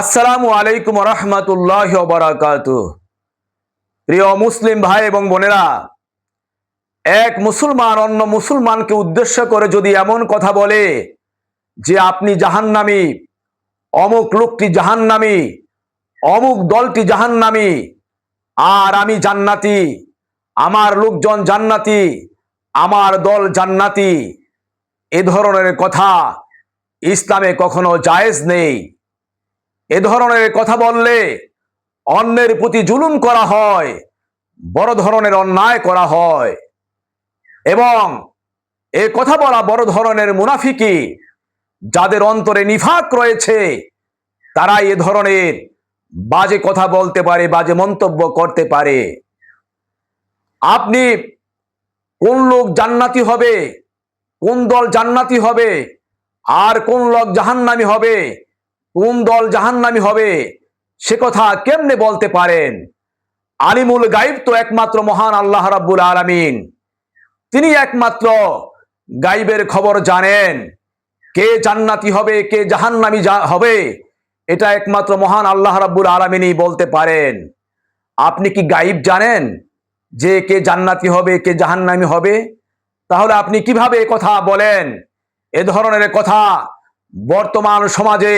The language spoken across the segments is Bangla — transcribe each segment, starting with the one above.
আসসালামু আলাইকুম রহমতুল্লাহ বারাকাত প্রিয় মুসলিম ভাই এবং বোনেরা, এক মুসলমান অন্য মুসলমানকে উদ্দেশ্য করে যদি এমন কথা বলে যে আপনি জাহান্নামি, অমুক লোকটি জাহান্নামি, অমুক দলটি জাহান্নামি, আর আমি জান্নাতি, আমার লোকজন জান্নাতি, আমার দল জান্নাতি, এ ধরনের কথা ইসলামে কখনো জায়েজ নেই। এ ধরনের কথা বললে অন্যের প্রতি জুলুম করা হয়, বড় ধরনের অন্যায় করা হয়। এবং এ কথা বলা বড় ধরনের মুনাফিকি, যাদের অন্তরে নিফাক রয়েছে তারা এ ধরনের বাজে কথা বলতে পারে, বাজে মন্তব্য করতে পারে। আপনি কোন লোক জান্নাতি হবে, কোন দল জান্নাতি হবে, আর কোন লোক জাহান্নামি হবে কোন দল জাহান্নামি হবে? সে কথা কেমনে বলতে পারেন? আলিমুল গাইব তো একমাত্র মহান আল্লাহ রাব্বুল আলামিন। তিনি একমাত্র গাইবের খবর জানেন। কে জান্নাতি হবে, কে জাহান্নামি হবে, এটা একমাত্র মহান আল্লাহ রাব্বুল আলামিনই বলতে পারেন। আপনি কি গাইব জানেন যে কে জান্নাতি হবে, কে জাহান্নামি হবে? তাহলে আপনি কীভাবে কথা বলেন? এ ধরনের কথা বর্তমান সমাজে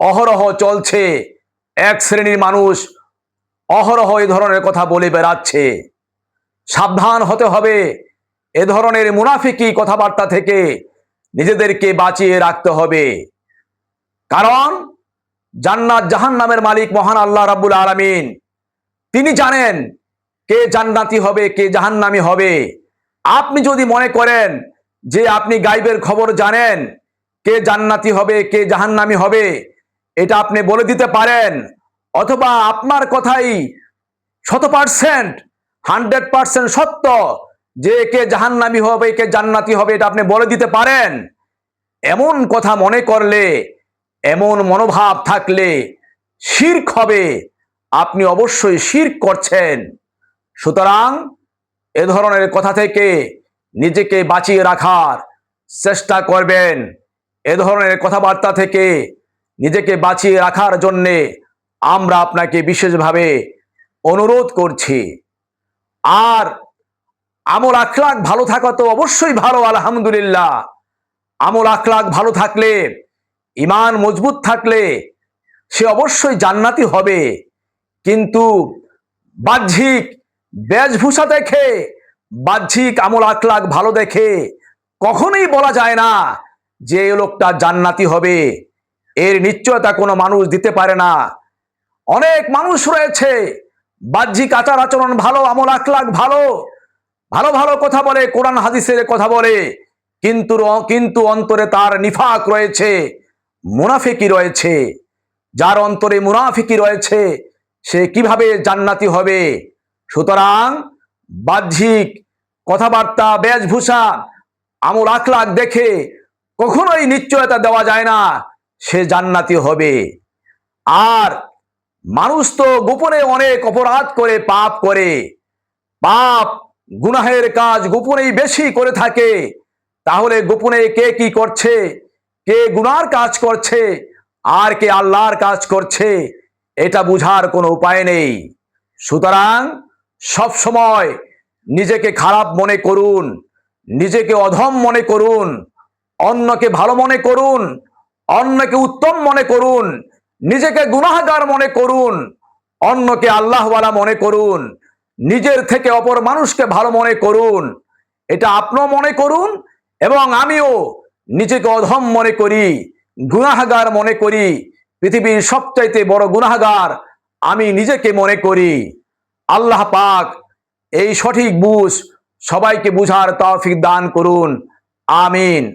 অহরহ চলছে। এক শ্রেণির মানুষ অহরহ এ ধরনের কথা বলে বেড়াচ্ছে। সাবধান হতে হবে। এ ধরনের মুনাফিকি কথাবার্তা থেকে নিজেদেরকে বাঁচিয়ে রাখতে হবে। কারণ জান্নাত জাহান্নামের মালিক মহান আল্লাহ রাব্বুল আলামিন। তিনি জানেন কে জান্নাতি হবে, কে জাহান্নামি হবে। আপনি যদি মনে করেন যে আপনি গাইবের খবর জানেন কে জান্নাতি হবে, কে জাহান্নামি হবে এটা আপনি বলে দিতে পারেন, অথবা আপনার কথাই শত পার্সেন্ট হান্ড্রেড পার্সেন্ট সত্য যে কে জাহান্নামি হবে, কে জান্নাতি হবে, এটা আপনি বলে দিতে পারেন। এমন কথা মনে করলে, এমন মনোভাব থাকলে শির্ক হবে, আপনি অবশ্যই শির্ক করছেন। সুতরাং এ ধরনের কথা থেকে নিজেকে বাঁচিয়ে রাখার চেষ্টা করবেন। এ ধরনের কথাবার্তা থেকে নিজেকে বাঁচিয়ে রাখার জন্যে আমরা আপনাকে বিশেষভাবে অনুরোধ করছি। আর আমল আখলাক ভালো থাকা তো অবশ্যই ভালো, আলহামদুলিল্লাহ। আমল আখলাক ভালো থাকলে ইমান মজবুত থাকলে সে অবশ্যই জান্নাতি হবে। কিন্তু বাহ্যিক বেশভূষা দেখে, বাহ্যিক আমল আখলাক ভালো দেখে কখনোই বলা যায় না যে লোকটা জান্নাতি হবে। এর নিশ্চয়তা কোনো মানুষ দিতে পারে না। অনেক মানুষ রয়েছে, বাহ্যিক আচার আচরণ ভালো, আমল আখলাক ভালো ভালো ভালো কথা বলে, কোরআন হাদিসের কথা বলে, কিন্তু কিন্তু অন্তরে তার নিফাক রয়েছে মুনাফিকি রয়েছে। যার অন্তরে মুনাফিকি রয়েছে, সে কীভাবে জান্নাতি হবে? সুতরাং বাহ্যিক কথাবার্তা, বেশভূষা, আমল আখলাক দেখে কখনোই নিশ্চয়তা দেওয়া যায় না। সে জান্নাতি হবে। আর মানুষ তো গোপনে অনেক অপরাধ করে, পাপ করে। পাপ গুনাহের কাজ গোপনেই বেশি করে থাকে। তাহলে গোপনে কে কি করছে? কে গুনার কাজ করছে? আর কে আল্লাহর কাজ করছে? এটা বুঝার কোনো উপায় নেই। সুতরাং সব সময় নিজেকে খারাপ মনে করুন, নিজেকে অধম মনে করুন, অন্যকে ভালো মনে করুন অন্যকে উত্তম মনে করুন, নিজেকে গুনাহগার মনে করুন, অন্যকে আল্লাহওয়ালা মনে করুন, নিজের থেকে অপর মানুষকে ভালো মনে করুন। এটা আপনিও মনে করুন এবং আমিও নিজেকে অধম মনে করি, গুনাহগার মনে করি, পৃথিবীর সবচাইতে বড় গুনাহগার আমি নিজেকে মনে করি। আল্লাহ পাক এই সঠিক বুঝ সবাইকে বুঝার তৌফিক দান করুন। আমিন।